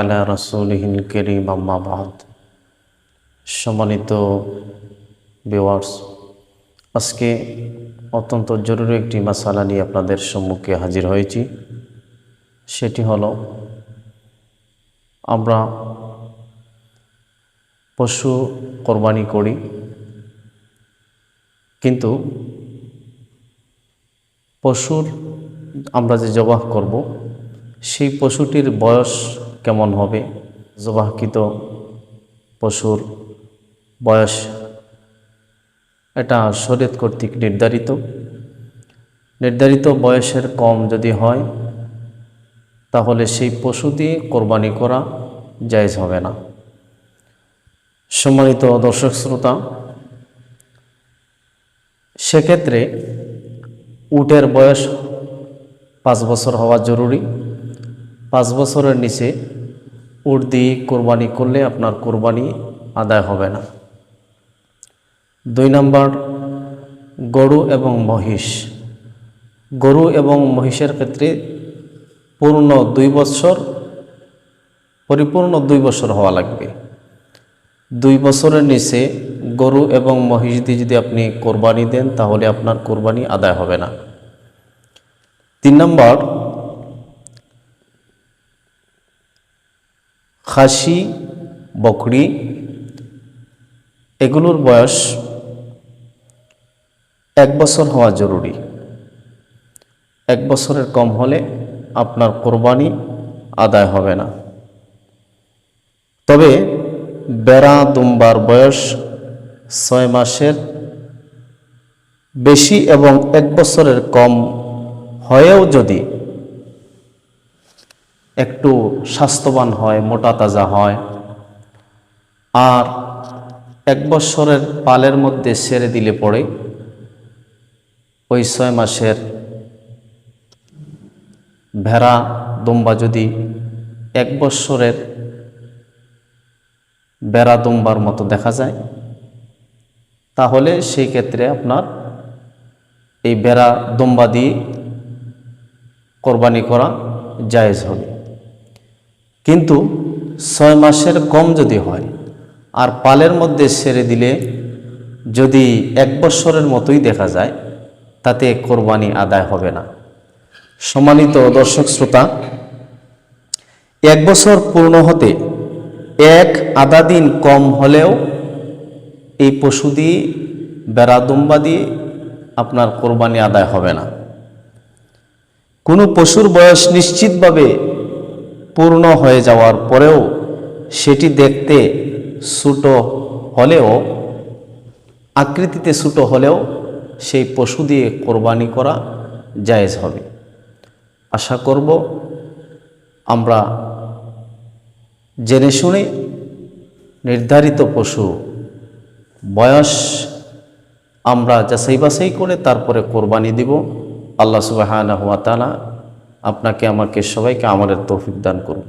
আলা সম্মানিত ভিওয়ার্স আজকে অত্যন্ত জরুরি একটি মশালা নিয়ে আপনাদের সম্মুখে হাজির হয়েছি। সেটি হলো, আমরা পশু কোরবানি করি, কিন্তু পশুর আমরা যে জবাহ করব সেই পশুটির বয়স কেমন হবে? জবাহকৃত পশুর বয়স এটা শরীয়ত কর্তৃক নির্ধারিত। নির্ধারিত বয়সের কম যদি হয়, তাহলে সেই পশু দিয়ে কোরবানি করা জায়জ হবে না। সম্মানিত দর্শক শ্রোতা, সেক্ষেত্রে উটের বয়স পাঁচ বছর হওয়া জরুরি। পাঁচ বছরের নিচে উট দিয়ে কোরবানি করলে আপনার কোরবানি আদায় হবে না। দুই নম্বর, গরু এবং মহিষ। গরু এবং মহিষের ক্ষেত্রে পূর্ণ দুই বছর, পরিপূর্ণ দুই বছর হওয়া লাগবে। দুই বছরের নিচে গরু এবং মহিষ দিয়ে যদি আপনি কোরবানি দেন, তাহলে আপনার কোরবানি আদায় হবে না। তিন নম্বর খাসি, বকরি, এগুলোর বয়স এক বছর হওয়া জরুরি। এক বছরের কম হলে আপনার কোরবানি আদায় হবে না। তবে বেড়া দুম্বার বয়স ছয় মাসের বেশি এবং এক বছরের কম হয়েও যদি একটু স্বাস্থ্যবান হয়, মোটা তাজা হয়। আর এক বছরের পালের মধ্যে সেরে দিলে পড়ে ওই ছয় মাসের ভেড়া দুম্বা যদি এক বছরের বেড়া দুম্বার মতো দেখা যায়, তাহলে সেই ক্ষেত্রে আপনার এই বেড়া দুম্বা দিয়ে কোরবানি করা জায়েজ হবে। কিন্তু ছয় মাসের কম যদি হয়, আর পালের মধ্যে সেরে দিলে যদি এক বছরের মতোই দেখা যায়, তাতে কোরবানি আদায় হবে না। সম্মানিত দর্শক শ্রোতা, এক বছর পূর্ণ হতে এক আধা দিন কম হলেও এই পশু দিয়ে বেড়াদুম্বা দিয়ে আপনার কোরবানি আদায় হবে না। কোনো পশুর বয়স নিশ্চিতভাবে পূর্ণ হয়ে যাওয়ার পরেও সেটি দেখতে ছোটো হলেও, আকৃতিতে ছোটো হলেও সেই পশু দিয়ে কোরবানি করা জায়েজ হবে। আশা করব আমরা জেনে শুনে নির্ধারিত পশু বয়স আমরা যাচাই বাছাই করে তারপরে কোরবানি দিব। আল্লাহ সুবাহ আপনাকে আমাকে সবাইকে আমলের তৌফিক দান করুন।